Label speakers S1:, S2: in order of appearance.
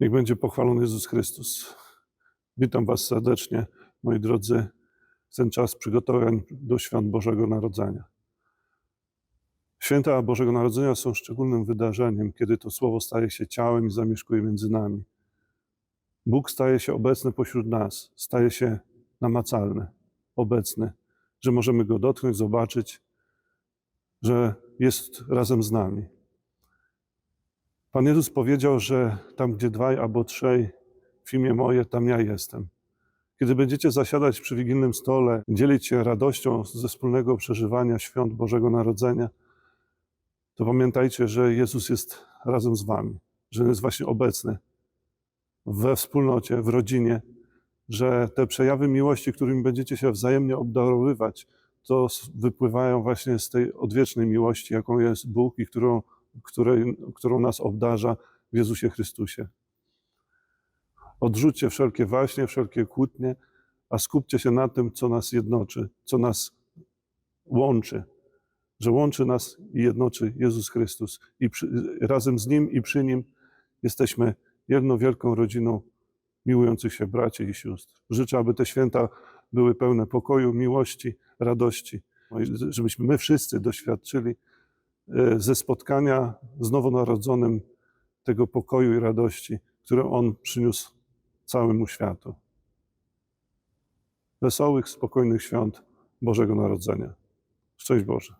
S1: Niech będzie pochwalony Jezus Chrystus. Witam Was serdecznie, moi drodzy, w ten czas przygotowań do świąt Bożego Narodzenia. Święta Bożego Narodzenia są szczególnym wydarzeniem, kiedy to Słowo staje się ciałem i zamieszkuje między nami. Bóg staje się obecny pośród nas, staje się namacalny, obecny, że możemy Go dotknąć, zobaczyć, że jest razem z nami. Pan Jezus powiedział, że tam, gdzie dwaj albo trzej w imię moje, tam ja jestem. Kiedy będziecie zasiadać przy wigilnym stole, dzielić się radością ze wspólnego przeżywania świąt Bożego Narodzenia, to pamiętajcie, że Jezus jest razem z wami, że jest właśnie obecny we wspólnocie, w rodzinie, że te przejawy miłości, którymi będziecie się wzajemnie obdarowywać, to wypływają właśnie z tej odwiecznej miłości, jaką jest Bóg i którą, której, którą nas obdarza w Jezusie Chrystusie. Odrzućcie wszelkie waśnie, wszelkie kłótnie, a skupcie się na tym, co nas jednoczy, co nas łączy. Że łączy nas i jednoczy Jezus Chrystus. I przy, razem z Nim i przy Nim jesteśmy jedną wielką rodziną miłujących się braci i sióstr. Życzę, aby te święta były pełne pokoju, miłości, radości, żebyśmy my wszyscy doświadczyli ze spotkania z nowonarodzonym tego pokoju i radości, które On przyniósł całemu światu. Wesołych, spokojnych świąt Bożego Narodzenia. Szczęść Boże.